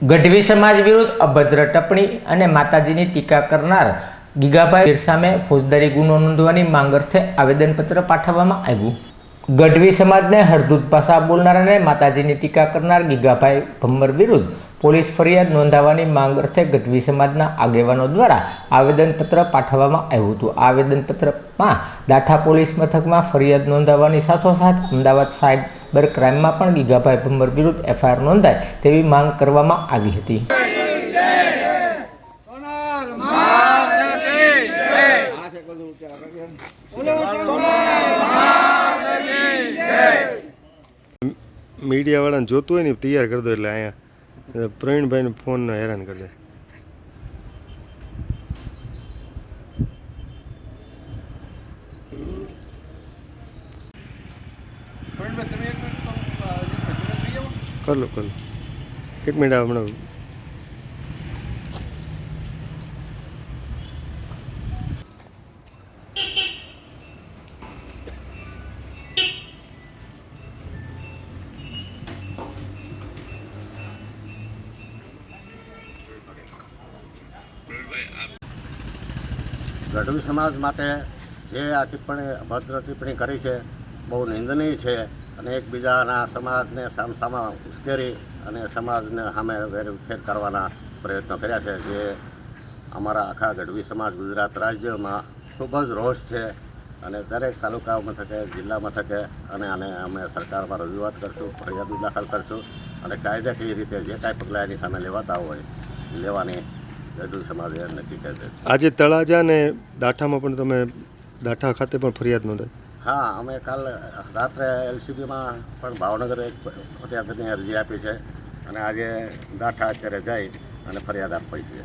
ગઢવી સમાજ વિરુદ્ધ અભદ્ર ટપણી અને માતાજીની ટીકા કરનાર ગીગાભાઈ પીર સામે ફોજદારી ગુનો નોંધવાની માંગ અર્થે આવેદનપત્ર પાઠવવામાં આવ્યું. ગઢવી સમાજને હળદૂત ભાષા બોલનાર અને માતાજીની ટીકા કરનાર ગીગાભાઈ ભમ્મર વિરુદ્ધ પોલીસ ફરિયાદ નોંધાવવાની માંગ અર્થે ગઢવી સમાજના આગેવાનો દ્વારા આવેદનપત્ર પાઠવવામાં આવ્યું હતું. આવેદનપત્રમાં દાઠા પોલીસ મથકમાં ફરિયાદ નોંધાવવાની સાથોસાથ અમદાવાદ સાયબર ક્રાઇમમાં પણ ગીગાભાઈ ભમ્મર વિરુદ્ધ એફઆઈઆર નોંધાય તેવી માંગ કરવામાં આવી હતી. મીડિયાવાળાને જોતું હોય ને તૈયાર કરી દો એટલે અહીંયા પ્રવીણભાઈને ફોન હેરાન કરી દે. પ્રવીણભાઈ તમે એક મિનિટ તો, અ, જે ભજન લઈ આવો. કર લો કર લો એક મિનિટ હમણાં. ગઢવી સમાજ માટે જે આ ટિપ્પણી અભદ્ર ટિપ્પણી કરી છે, બહુ નિંદનીય છે. અને એકબીજાના સમાજને સામસામા ઉશ્કેરી અને સમાજને સામે વેરફેર કરવાના પ્રયત્નો કર્યા છે, જે અમારા આખા ગઢવી સમાજ ગુજરાત રાજ્યમાં ખૂબ જ રોષ છે અને દરેક તાલુકા મથકે જિલ્લા મથકે અને આને અમે સરકારમાં રજૂઆત કરશું, ફરિયાદો દાખલ કરશું અને કાયદાકીય રીતે જે કાંઈ પગલાં એની સામે લેવાતા હોય લેવાની ગઢવી સમાજે નક્કી કરી છે. આજે તળાજા અને દાઠામાં પણ તમે દાઠા ખાતે પણ ફરિયાદ નોંધાઈ. હા, અમે કાલ રાત્રે એલસીબીમાં પણ ભાવનગર એક ફરિયાદની અરજી આપી છે અને આજે ગાંઠા અત્યારે જઈ અને ફરિયાદ આપવી છે.